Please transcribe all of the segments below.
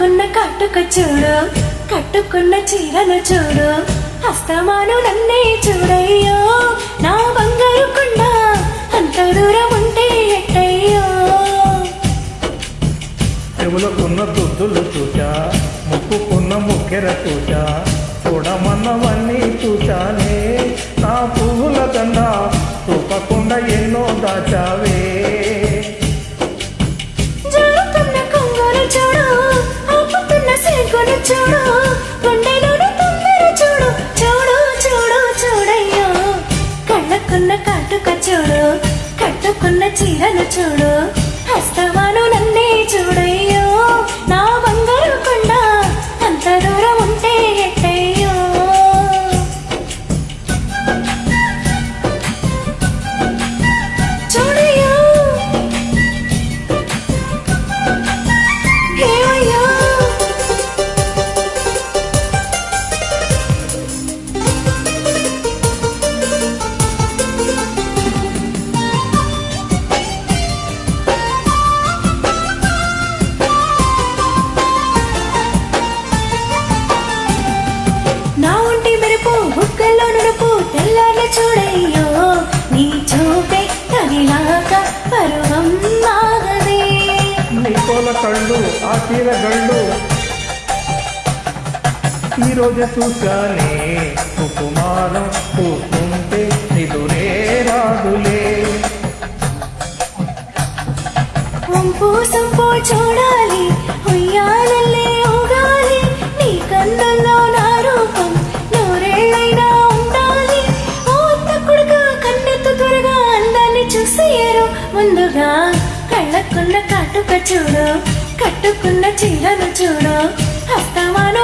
కట్టుకున్న కట్టుక చూడు కట్టుకున్న చీరను చూడు హస్తమాను నన్నే చూడయ్యో నా బంగారు కొండ అంత దూరం ఉంటే ఎట్టయ్యో. చెవులకున్న దుద్దులు చూచా ముక్కుకున్న ముక్కెర చూచా చూడమన్నవన్నీ చూడు కట్టుకున్న చీరను చూడు హస్తమాను నన్నే చూడు తగిలాక పరువం ఆగదే నీ కోల కళ్ళు ఆ తీర గళ్ళు. ఈరోజు చూశానే కుమారం చూస్తుంటే నిదురే రాదులే. చూడాలి ముందుగా కళ్ళకున్న కాటుక చూడు కట్టుకున్న చీరను చూడు. హస్తమాను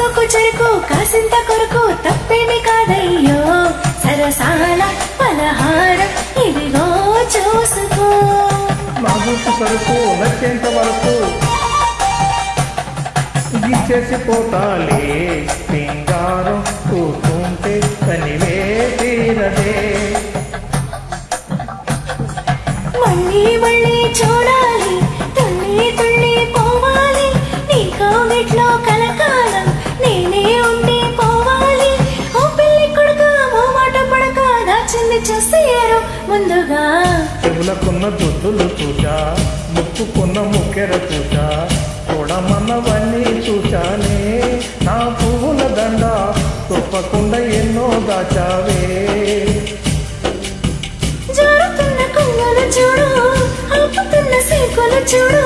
నా సోకు చెరుకు కాసింత కొరకు తప్పేమి కాదయ్యో. సరసాల పలహారం ఇదిగో చూసుకో. సరుకు నచ్చేంత వరకు ఇచ్చేసి పోతాలే సింగారం కూతుంటే కనివే తీరదే. మళ్ళీ మళ్ళీ చూడాలి చెవులకున్న దుద్దులు చూచా ముక్కుకున్న ముక్కెర చూచా చూడమన్నవన్నీ చూచానే నా పువ్వుల దండ తొప్పకుండా ఎన్నో దాచావే. చూడు చూడు.